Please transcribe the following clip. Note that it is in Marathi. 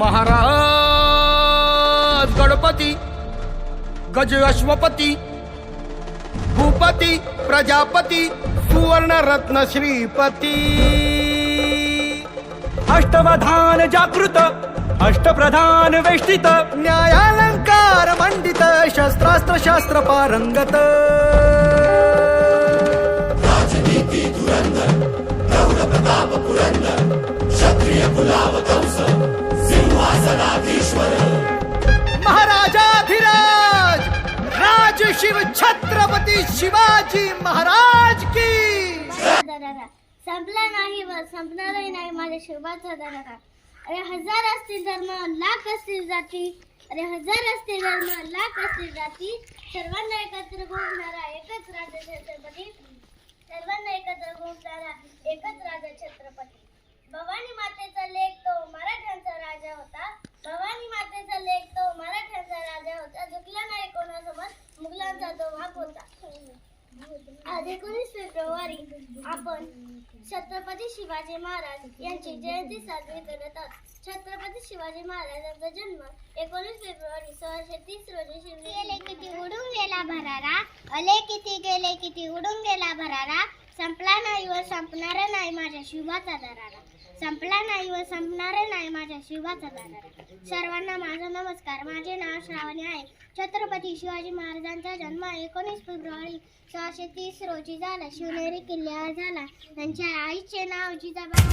महाराज गणपती गज अश्वपती भूपती प्रजापती सुवर्ण रत्न श्रीपती. अष्टवधान जागृत अष्टप्रधान वेष्टित न्यायालंकार मंडित शस्त्रास्त्र शास्त्र पारंगत. पुरंदर रौर प्रताप पुरंदर क्षत्रिय गुलाब कंस सिंहासनाधीश्वर महाराजाधिराज राज शिव छत्रपती शिवाजी महाराज की! संपला नाही व संपणारही नाही माझ्या शिवाचा दरारा. अरे हजार असतील धर्म लाख असतील जाती. अरे हजार असतील धर्म लाख असतील जाती. सर्वांना एकत्र होणारा एकच राजा छत्रपती. सर्वांना आज एकोणीस फेब्रुवारी आपण छत्रपती शिवाजी महाराज यांची जयंती साजरी करत आहोत. छत्रपती शिवाजी महाराजांचा जन्म एकोणीस फेब्रुवारी सोळाशे तीस रोजी शिवले गेले किती उडून गेला भरारा? अले किती गेले किती उडून गेला भरारा? संपला नाही व संपणारा नाही माझ्या शिवाचा दरारा. संपला नाही व संपणारा नाही माझ्या शिवाचा दरारा सर्वांना माझा नमस्कार. माझे नाव श्रावणी आहे. छत्रपती शिवाजी महाराजांचा जन्म एकोणीस फेब्रुवारी सहाशे तीस रोजी झाला. शिवनेरी किल्ल्यावर झाला. त्यांच्या आईचे नाव जिजाबाई